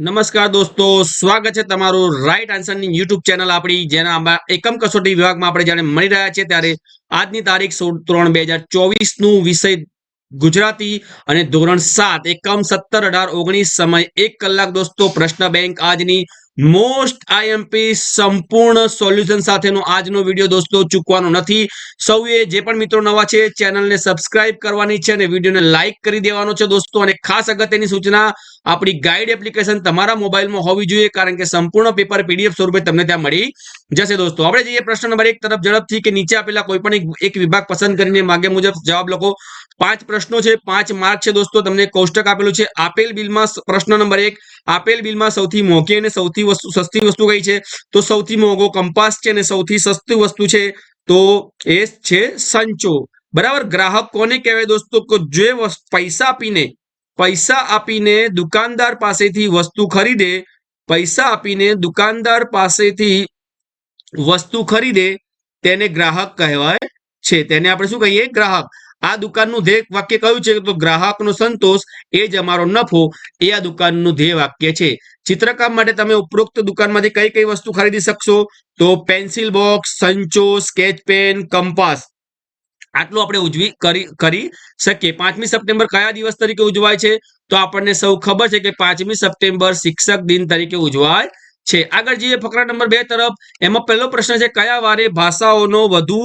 નમસ્કાર દોસ્તો, સ્વાગત છે તમારું રાઈટ આન્સરની યુટ્યુબ ચેનલ આપણી, જેના એકમ કસોટી વિભાગમાં આપણે જ્યારે મળી રહ્યા છે ત્યારે આજની તારીખ સોળ ત્રણ બે હજાર ચોવીસનું વિષય ગુજરાતી અને ધોરણ સાત, એકમ સત્તર અઢાર ઓગણીસ સમય એક કલાક દોસ્તો, પ્રશ્ન બેંક આજની મોસ્ટ આઈએમપી સંપૂર્ણ સોલ્યુશન સાથેનો આજનો વીડિયો દોસ્તો ચૂકવાનો નથી. સૌએ જે પણ મિત્રો નવા છે, ચેનલને સબસ્ક્રાઇબ કરવાની છે અને વિડીયોને લાઇક કરી દેવાનો છે દોસ્તો. અને ખાસ અગત્યની સૂચના, આપણી ગાઈડ એપ્લિકેશન તમારા મોબાઈલમાં હોવી જોઈએ, કારણ કે સંપૂર્ણ પેપર પીડીએફ સ્વરૂપે તમને ત્યાં મળી જશે દોસ્તો. આપણે જઈએ પ્રશ્ન નંબર એક તરફ ઝડપથી કે નીચે આપેલા કોઈ પણ એક- વિભાગ પસંદ કરીને માગે મુજબ જવાબ લખો. પાંચ પ્રશ્નો છે, પાંચ માર્ક છે દોસ્તો. તમને કોષ્ટક આપેલું છે. આપેલ બિલમાં પ્રશ્ન નંબર એક, આપેલ બિલમાં સૌથી મોંઘી અને સૌથી વસ્તુ સસ્તી વસ્તુ કઈ છે? તો સૌથી મોંઘો કંપાસ છે અને સૌથી સસ્તી વસ્તુ છે, તો એ છે સંચો. બરાબર? ગ્રાહક કોને કહેવાય દોસ્તો? જે પૈસા આપીને પૈસા આપીને દુકાનદાર પાસેથી વસ્તુ ખરીદે, પૈસા આપીને દુકાનદાર પાસેથી વસ્તુ ખરીદે તેને ગ્રાહક કહેવાય છે. તેને આપણે શું કહીએ? ગ્રાહક. આ દુકાનનું ધ્યેય વાક્ય કયું છે? તો ગ્રાહકનો સંતોષ એ જ અમારો નફો એ આ દુકાનનું ધ્યેય વાક્ય છે. ચિત્રકામ માટે તમે ઉપરોક્ત દુકાનમાંથી કઈ કઈ વસ્તુ ખરીદી શકશો? તો પેન્સિલ બોક્સ, સંચો, સ્કેચ પેન, કંપાસ. આટલું આપણે ઉજવી કરી કરી શકીએ. પાંચમી સપ્ટેમ્બર કયા દિવસ તરીકે ઉજવાય છે? તો આપણને સૌ ખબર છે કે પાંચમી સપ્ટેમ્બર શિક્ષક દિન તરીકે ઉજવાય છે. આગળ જઈએ ફકરા નંબર બે તરફ. એમાં પહેલો પ્રશ્ન છે, કયા વારે ભાષાઓનો વધુ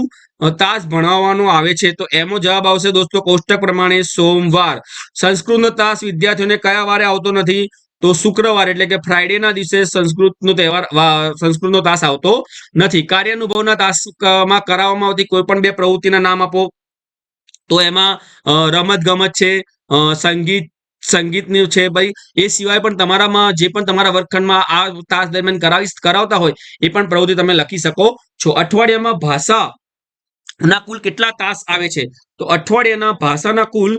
તાસ ભણાવવાનો આવે છે? તો એનો જવાબ આવશે દોસ્તો કોષ્ટક પ્રમાણે સોમવાર. સંસ્કૃતનો તાસ વિદ્યાર્થીઓને કયા વારે આવતો નથી? તો શુક્રવાર, એટલે કે ફ્રાઈડે ના દિવસે સંસ્કૃતનો તહેવાર સંસ્કૃતનો તાસ આવતો નથી. કાર્યાનુભવના તાસમાં કરાવવામાં આવતી કોઈ પણ બે પ્રવૃત્તિના નામ આપો. તો એમાં રમત ગમત છે સંગીત સંગીતનું છે ભાઈ. એ સિવાય પણ તમારામાં જે પણ તમારા વર્ગખંડમાં આ તાસ દરમિયાન કરાવી કરાવતા હોય, એ પણ પ્રવૃત્તિ તમે લખી શકો છો. અઠવાડિયામાં ભાષા ના કુલ કેટલા તાસ આવે છે? તો અઠવાડિયાના ભાષાના કુલ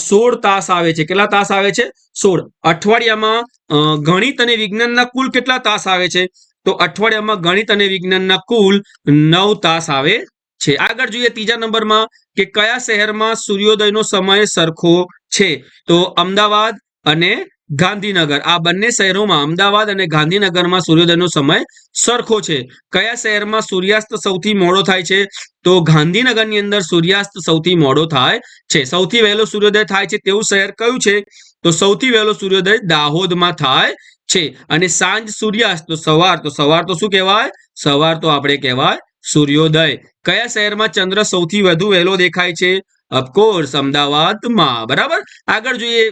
સોળ તાસ આવે છે. કેટલા તાસ આવે છે? સોળ. અઠવાડિયામાં ગણિત અને વિજ્ઞાનના કુલ કેટલા તાસ આવે છે? તો અઠવાડિયામાં ગણિત અને વિજ્ઞાનના કુલ નવ તાસ આવે છે. આગળ જોઈએ ત્રીજા નંબરમાં કે કયા શહેરમાં સૂર્યોદયનો સમય સરખો છે. તો અમદાવાદ અને ગાંધીનગર. આ બંને શહેરોમાં અમદાવાદ અને ગાંધીનગરમાં સૂર્યોદયનો સમય સરખો છે. કયા શહેરમાં સૂર્યાસ્ત સૌથી મોડો થાય છે? તો ગાંધીનગરની અંદર સૂર્યાસ્ત સૌથી મોડો થાય છે. સૌથી વહેલો સૂર્યોદય થાય છે તેવું શહેર કયું છે? તો સૌથી વહેલો સૂર્યોદય દાહોદમાં થાય છે. અને સાંજ સૂર્યાસ્ત, તો સવાર તો સવાર તો શું કહેવાય? સવાર તો આપણે કહેવાય સૂર્યોદય. કયા શહેરમાં ચંદ્ર સૌથી વધુ વહેલો દેખાય છે? ઓફકોર્સ અમદાવાદમાં બરાબર? આગળ જોઈએ.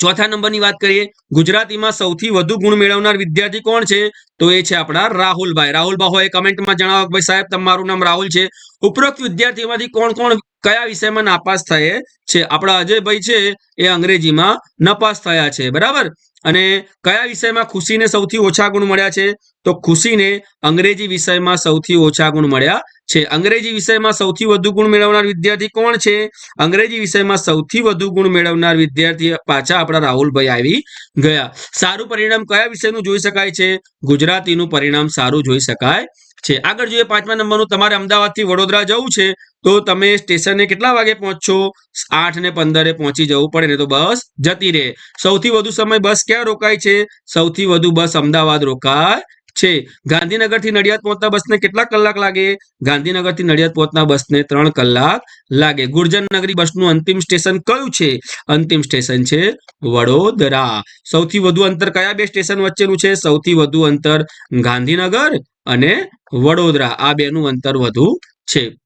ચોથા નંબરની વાત કરીએ. ગુજરાતીમાં સૌથી વધુ ગુણ મેળવનાર વિદ્યાર્થી કોણ છે? તો એ છે આપણા રાહુલભાઈ. રાહુલભાઈ, હોય કમેન્ટમાં જણાવો ભાઈ સાહેબ, તમારું નામ રાહુલ છે. ઉપરોક્ત વિદ્યાર્થીમાંથી કોણ કોણ, કયા વિષયમાં નાપાસ થયે છે? આપણા અજયભાઈ છે, એ અંગ્રેજીમાં નપાસ થયા છે. બરાબર? અને કયા વિષયમાં ખુશીને સૌથી ઓછા ગુણ મળ્યા છે? તો ખુશીને અંગ્રેજી વિષયમાં સૌથી ઓછા ગુણ મળ્યા છે. અંગ્રેજી વિષયમાં સૌથી વધુ ગુણ મેળવનાર વિદ્યાર્થી કોણ છે? અંગ્રેજી વિષયમાં સૌથી વધુ ગુણ મેળવનાર વિદ્યાર્થી પાછા આપણા રાહુલભાઈ આવી ગયા. સારું પરિણામ કયા વિષયનું જોઈ શકાય છે? ગુજરાતીનું પરિણામ સારું જોઈ શકાય છે. આગળ જોઈએ પાંચમા નંબરનું. તમારે અમદાવાદથી વડોદરા જવું છે, તો તમે સ્ટેશને કેટલા વાગે પહોંચશો? આઠ ને પંદરે પહોંચી જવું પડે ને તો બસ જતી રહે. સૌથી વધુ સમય બસ ક્યાં રોકાય છે? સૌથી વધુ બસ અમદાવાદ રોકાય છે. ગાંધીનગરથી નડિયાદ પહોંચતા બસને કેટલા કલાક લાગે? ગાંધીનગરથી નડિયાદ પહોંચતા બસને ત્રણ કલાક લાગે. ગુર્જર નગરી બસનું અંતિમ સ્ટેશન કયું છે? અંતિમ સ્ટેશન છે વડોદરા. સૌથી વધુ અંતર કયા બે સ્ટેશન વચ્ચેનું છે? સૌથી વધુ અંતર ગાંધીનગર અને વડોદરા. આ બેનું અંતર વધુ છે.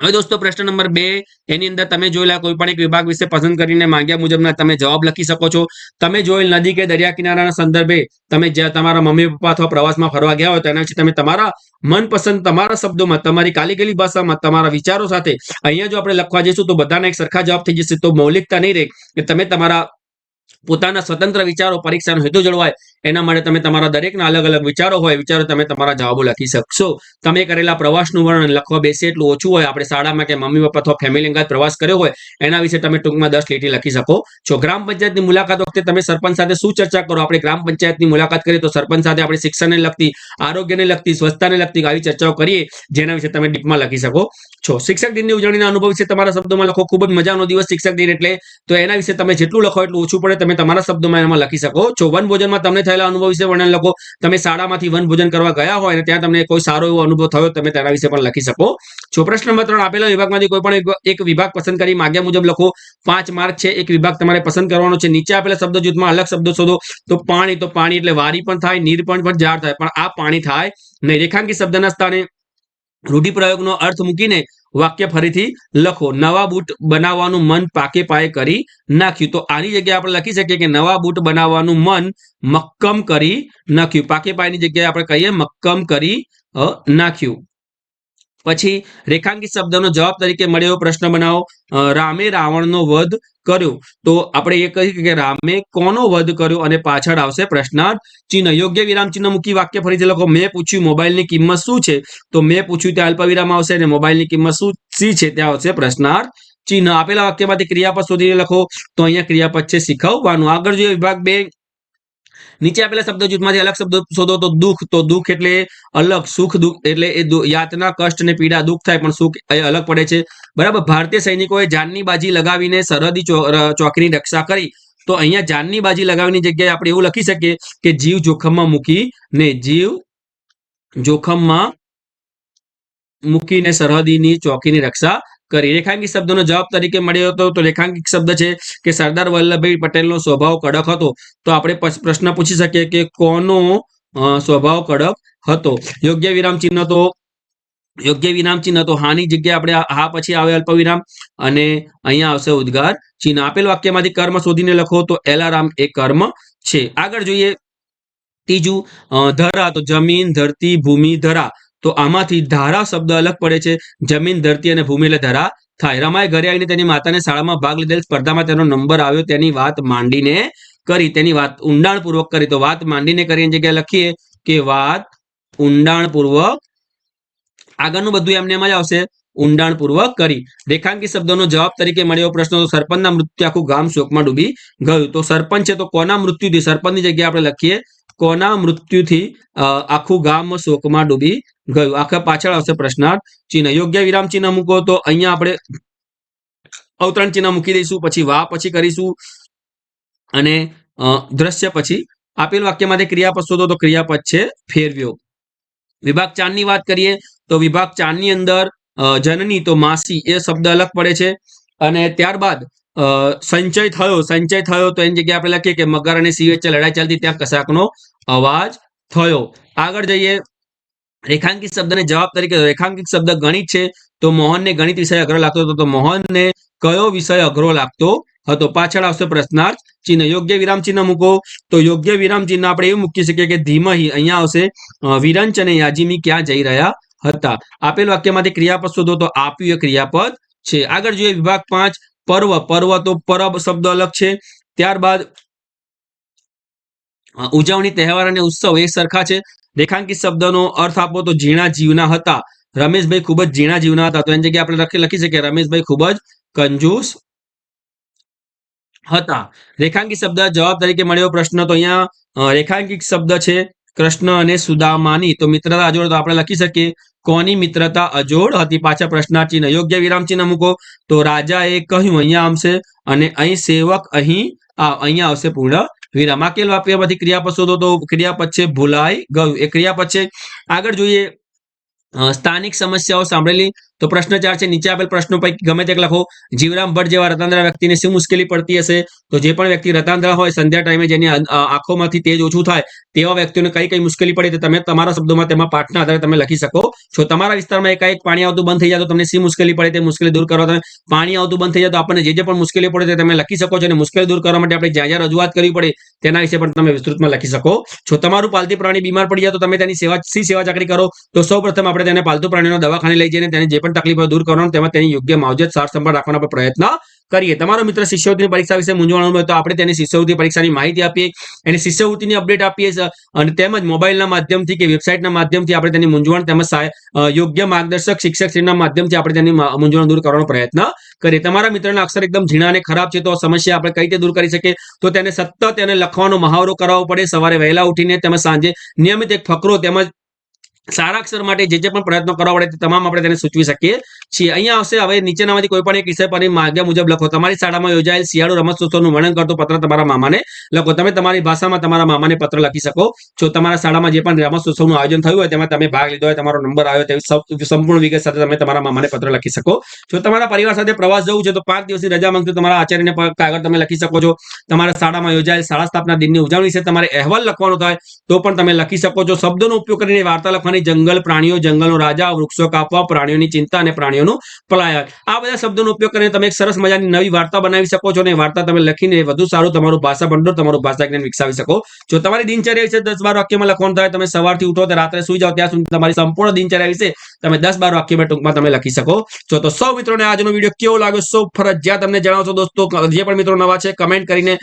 હવે દોસ્તો પ્રશ્ન નંબર બે, એની અંદર તમે જોયેલા કોઈ પણ એક વિભાગ વિશે પસંદ કરીને માંગ્યા મુજબના તમે જવાબ લખી શકો છો. તમે જોયેલ નદી કે દરિયા કિનારાના સંદર્ભે તમે જ્યાં તમારા મમ્મી પપ્પા અથવા પ્રવાસમાં ફરવા ગયા હોય તેના તમે તમારા મનપસંદ તમારા શબ્દોમાં, તમારી કાલીગેલી ભાષામાં, તમારા વિચારો સાથે અહીંયા જો આપણે લખવા જઈશું તો બધાના એક સરખા જવાબ થઈ જશે. તો મૌલિકતા નહીં રહે કે તમે તમારા પોતાના સ્વતંત્ર વિચારો, પરીક્ષાનો હેતુ જળવાય એના માટે તમે તમારા દરેકના અલગ અલગ વિચારો હોય વિચારો તમે તમારા જવાબો લખી શકશો. તમે કરેલા પ્રવાસનું વર્ણન લખવા બેસે એટલું ઓછું હોય, આપણે શાળામાં કે મમ્મી પપ્પા અથવા ફેમિલી અંગત પ્રવાસ કર્યો હોય, એના વિશે તમે ટૂંકમાં દસ લીટી લખી શકો. છો ગ્રામ પંચાયતની મુલાકાત વખતે તમે સરપંચ સાથે શું ચર્ચા કરો? આપણે ગ્રામ પંચાયતની મુલાકાત કરીએ તો સરપંચ સાથે આપણે શિક્ષણને લગતી, આરોગ્યને લગતી, સ્વચ્છતાને લગતી આવી ચર્ચાઓ કરીએ, જેના વિશે તમે ડીપમાં લખી શકો. છો શિક્ષક દિનની ઉજવણીના અનુભવ વિશે તમારા શબ્દોમાં લખો, ખૂબ જ મજાનો દિવસ શિક્ષક દિન એટલે, તો એના વિશે તમે જેટલું લખો એટલું ઓછું પડે, તમે તમારા શબ્દોમાં એમાં લખી શકો. છો વન ભોજનમાં તમને થયેલા અનુભવ વિશે વર્ણન લખો. તમે શાળામાંથી વન ભોજન કરવા ગયા હોય અને ત્યાં તમને કોઈ સારો એવો અનુભવ થયો તમે તેના વિશે પણ લખી શકો. છો પ્રશ્ન નંબર ત્રણ આપેલા વિભાગમાંથી કોઈ પણ એક- વિભાગ પસંદ કરી માગ્યા મુજબ લખો. પાંચ માર્ક છે, એક વિભાગ તમારે પસંદ કરવાનો છે. નીચે આપેલા શબ્દ જૂથમાં અલગ શબ્દો શોધો. તો પાણી તો પાણી એટલે વારી પણ થાય, નીર પણ ઝાડ થાય. પણ આ પાણી થાય નહીં. રેખાંકિત શબ્દના સ્થાને રૂઢિપ્રયોગનો અર્થ મૂકીને વાક્ય ફરીથી લખો. નવા બૂટ બનાવવાનું મન પાકે પાયે કરી નાખ્યું. તો આની જગ્યાએ આપણે લખી શકીએ કે નવા બૂટ બનાવવાનું મન મક્કમ કરી નાખ્યું. પાકે પાયની જગ્યાએ આપણે કહીએ મક્કમ કરી નાખ્યું. પછી રેખાંકિત શબ્દનો જવાબ તરીકે મળે એવો પ્રશ્ન બનાવો. રામે રાવણનો વધ કર્યો. તો આપણે એ કહી કે રામે કોનો વધ કર્યો અને પાછળ આવશે પ્રશ્નાર્થ ચિહ્ન. યોગ્ય વિરામ ચિહ્ન મૂકી વાક્ય ફરીથી લખો. મેં પૂછ્યું મોબાઈલની કિંમત શું છે? તો મેં પૂછ્યું ત્યાં અલ્પવિરામ આવશે અને મોબાઈલની કિંમત શું શી છે? ત્યાં આવશે પ્રશ્નાર્થ ચિહ્ન. આપેલા વાક્યમાંથી ક્રિયાપદ શોધીને લખો. તો અહીંયા ક્રિયાપદ છે શીખવવાનું. આગળ જોઈએ વિભાગ બે. નીચે આપેલા શબ્દ જૂથમાંથી અલગ શબ્દ શોધો તો દુઃખ તો દુઃખ એટલે અલગ, સુખ, દુઃખ એટલે એ યાતના, કષ્ટ અને પીડા દુઃખ થાય પણ સુખ એ અલગ પડે છે. બરાબર? ભારતીય સૈનિકોએ જાનની બાજી લગાવીને સરહદી ચોકીની રક્ષા કરી. તો અહીંયા જાનની બાજી લગાવીની જગ્યાએ આપણે એવું લખી શકીએ કે જીવ જોખમમાં મૂકી ને જીવ જોખમમાં મૂકીને સરહદીની ચોકીની રક્ષા કરી. રેખાંકિત શબ્દનો જવાબ તરીકે મળ્યો હતો તો રેખાંકિત શબ્દ છે કે સરદાર વલ્લભભાઈ પટેલનો સ્વભાવ કડક હતો. તો આપણે પ્રશ્ન પૂછી શકીએ કે કોનો સ્વભાવ કડક હતો? યોગ્ય વિરામ ચિહ્ન તો, યોગ્ય વિરામ ચિહ્ન તો હાની જગ્યાએ આપણે હા પછી આવે અલ્પવિરામ અને અહીંયા આવશે ઉદ્ગાર ચિહ્ન. આપેલ વાક્યમાંથી કર્મ શોધીને લખો તો એલારામ એ કર્મ છે. આગળ જોઈએ. ત્રીજું ધરા તો જમીન, ધરતી, ભૂમિ, ધરા. તો આમાંથી ધારા શબ્દ અલગ પડે છે. જમીન, ધરતી અને ભૂમિ એટલે ધરા થાય. રમાએ ઘરે આવીને તેની માતાને શાળામાં ભાગ લીધેલ સ્પર્ધામાં તેનો નંબર આવ્યો. તેની વાત માંડીને કરી. તેની વાત ઊંડાણપૂર્વક કરી. તો વાત માંડીને કરીને જગ્યાએ લખીએ કે વાત ઊંડાણપૂર્વક આગળનું બધું એમને એમ જ આવશે. ઊંડાણપૂર્વક કરી. રેખાંકિત શબ્દનો જવાબ તરીકે મળ્યો. પ્રશ્ન તો સરપંચના મૃત્યુ આખું ગામ શોકમાં ડૂબી ગયું. તો સરપંચ છે તો કોના મૃત્યુથી? સરપંચની જગ્યાએ આપણે લખીએ કોના મૃત્યુથી આખું ગામ શોકમાં ડૂબી ગયું? આખા પાછળ આવશે પ્રશ્નાર્થ. ચિહ્ન, યોગ્ય વિરામ ચિહ્ન મૂકો તો અહીંયા આપણે અવતરણ ચિહ્ન મૂકી દઈશું, પછી વા પછી કરીશું. અને દ્રશ્ય પછી આપેલ વાક્યમાંથી ક્રિયાપદ શોધો તો ક્રિયાપદ છે ફેરવ્યો. વિભાગ ચારની વાત કરીએ તો વિભાગ ચારની અંદર જનની તો માસી એ શબ્દ અલગ પડે છે. અને ત્યારબાદ સંચય થયો. સંચય થયો તો એની જગ્યાએ આપણે લખીએ કે મગર અને સિંહ વચ્ચે લડાઈ ચાલતી ત્યાં કશાકનો અવાજ થયો. આગળ જઈએ. રેખાંકિત શબ્દને જવાબ તરીકે રેખાંકિત શબ્દ ગણિત છે. તો મોહનને ગણિત વિષય અઘરો લાગતો હતો. તો મોહનને કયો વિષય અઘરો લાગતો હતો? પાછળ આવશે પ્રશ્નાર્થ ચિહ્ન. યોગ્ય વિરામ ચિહ્ન મૂકો. તો યોગ્ય વિરામ ચિહ્ન આપણે એવું મૂકી શકીએ કે ધીમહી. અહીંયા આવશે વિરંચ અને યાજીમી ક્યાં જઈ રહ્યા હતા? આપેલ વાક્યમાંથી ક્રિયાપદ શોધો તો આપ્યું એ ક્રિયાપદ છે. આગળ જોઈએ વિભાગ પાંચ. પર્વ પર્વ તો પરબ શબ્દ અલગ છે. ત્યારબાદ ઉજવણી, તહેવાર અને ઉત્સવ એ સરખા છે. રેખાંકિત શબ્દનો અર્થ આપો તો ઝીણા જીવના હતા. રમેશભાઈ ખૂબ જ ઝીણા જીવના હતા. તો એની જગ્યાએ આપણે લખી શકીએ. રમેશભાઈ ખૂબ જ કંજૂસ હતા. રેખાંકિત શબ્દ જવાબ તરીકે મળ્યો પ્રશ્ન. તો અહીંયા રેખાંકિત શબ્દ છે, કૃષ્ણ અને સુદામાની. તો મિત્રતા જોડે તો આપણે લખી શકીએ. કોની મિત્રતા અજોડ? હતી પાછા પ્રશ્નાર્થી યોગ્ય વિરામ ચિહ્ન મૂકો. તો રાજાએ કહ્યું, અહીંયા આવશે અને અહીં સેવક અહીં આ, અહીંયા આવશે પૂર્ણ વિરામ. આકેલ વાક્યમાંથી ક્રિયાપદ શોધો તો ક્રિયાપદ છે ભૂલાઈ ગયું. એ ક્રિયાપદ છે. આગળ જોઈએ સ્થાનિક સમસ્યાઓ સાંભળેલી. તો પ્રશ્ન ચાર છે, નીચે આપેલ પ્રશ્નો પૈકી ગમે તે લખો. જીવરામ ભટ્ટ જેવા રતાંદ્રા વ્યક્તિને શું મુશ્કેલી પડતી હશે? તો જે પણ વ્યક્તિ રતાંદ્રા હોય, સંધ્યા ટાઈમે જેની આંખોમાંથી તેજ ઓછું થાય, તેવા વ્યક્તિઓને કઈ કઈ મુશ્કેલી પડે તો તમે તમારા શબ્દોમાં, તેમાં પાઠના આધારે તમે લખી શકો. છો તમારા વિસ્તારમાં એકાએક પાણી આવતું બંધ થઈ જાય, તો તમને શી મુશ્કેલી પડે તે મુશ્કેલી દૂર કરવા તમે પાણી આવતું બંધ થઈ જાય, તો આપણને જે જે પણ મુશ્કેલી પડે તે તમે લખી શકો છો અને મુશ્કેલી દૂર કરવા માટે આપણે જ્યાં જ્યાં રજૂઆત કરવી પડે, તેના વિશે પણ તમે વિસ્તૃતમાં લખી શકો. છો તમારું પાલતી પ્રાણી બીમાર પડી જાય, તો તમે તેની સેવા, શી સેવા ચાકરી કરો? તો સૌ આપણે તેને પાલતુ પ્રાણીનો દવાખાને લઈ જઈને તેને જે તકલીફો દૂર કરવાનો તેમાં તેની યોગ્ય માવજત, સાર સંભાળ રાખવાનો પ્રયત્ન કરીએ. તમારો મિત્ર શિષ્યવૃત્તિની પરીક્ષા વિશે મૂંઝવણ હોય તો આપણે તેની શિષ્યવૃત્તિ પરીક્ષાની માહિતી આપીએ, એની શિષ્યવૃત્તિની અપડેટ આપીએ અને તેમજ મોબાઈલના માધ્યમથી કે વેબસાઇટના માધ્યમથી આપણે તેની મૂંઝવણ તેમજ યોગ્ય માર્ગદર્શક શિક્ષકશ્રીના માધ્યમથી આપણે તેની મૂંઝવણ દૂર કરવાનો પ્રયત્ન કરીએ. તમારા મિત્રના અક્ષર એકદમ ઝીણા અને ખરાબ છે તો સમસ્યા આપણે કઈ રીતે દૂર કરી શકીએ? તો તેને સતત એને લખવાનો મહાવરો કરાવવો પડે. સવારે વહેલા ઉઠીને તેમજ સાંજે નિયમિત એક ફકરો તેમજ સારા અક્ષર માટે જે જે પણ પ્રયત્નો કરવા પડે તે તમામ આપણે તેને સૂચવી શકીએ છીએ. અહીંયા આવશે હવે નીચેનામાંથી કોઈ પણ એક વિષય પરની માગ્યા મુજબ લખો. તમારી શાળામાં યોજાયેલ શિયાળુ રમતોત્સવનું વર્ણન કરતો પત્ર તમારા મામાને લખો. તમે તમારી ભાષામાં તમારા મામાને પત્ર લખી શકો. છો તમારા શાળામાં જે પણ રમતોત્સવનું આયોજન થયું હોય તેમાં તમે ભાગ લીધો હોય, તમારો નંબર આવ્યો તેવી સંપૂર્ણ વિગત સાથે તમે તમારા મામાને પત્ર લખી શકો. જો તમારા પરિવાર સાથે પ્રવાસ જવું છે તો પાંચ દિવસની રજા માંગતો તમારા આચાર્યને કાગળ તમે લખી શકો છો. તમારા શાળામાં યોજાયેલ શાળા સ્થાપના દિનની ઉજવણી છે. તમારે અહેવાલ લખવાનો થાય તો પણ તમે લખી શકો છો. શબ્દોનો ઉપયોગ કરીને વાર્તા લખવાની જંગલ પ્રાણીઓ, જંગલનો રાજા, વૃક્ષો કાપવા, પ્રાણીઓની ચિંતા અને પ્રાણીઓનું પલાયન. આ બધા શબ્દોનો ઉપયોગ કરીને તમે એક સરસ મજાની નવી વાર્તા બનાવી શકો છો અને વાર્તા તમે લખીને વધુ સારું તમારું ભાષા ભંડોળ, તમારું ભાષા જ્ઞાન વિકસાવી શકો. જો તમારી દિનચર્યા વિશે દસ બાર વાક્યમાં લખવાનું થાય, તમે સવારથી ઉઠો રાત્રે સુઈ જાઓ, ત્યાં સુધી તમારી સંપૂર્ણ દિનચર્યા વિશે તમે દસ બાર વાક્યમાં ટૂંકમાં તમે લખી શકો. છો તો સૌ મિત્રોને આજનો વીડિયો કેવો લાગ્યો, સૌ ફરજિયાત તમને જણાવશો દોસ્તો. જે પણ મિત્રો નવા છે કમેન્ટ કરીને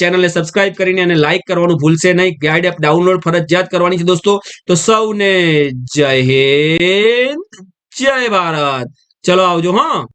ચેનલને સબસ્ક્રાઇબ કરીને અને લાઇક કરવાનું ભૂલશે નહીં. ગાઈડ એપ ડાઉનલોડ ફરજિયાત કરવાની છે દોસ્તો. તો સૌને જય હિન્દ જય ભારત. ચલો આવજો હા?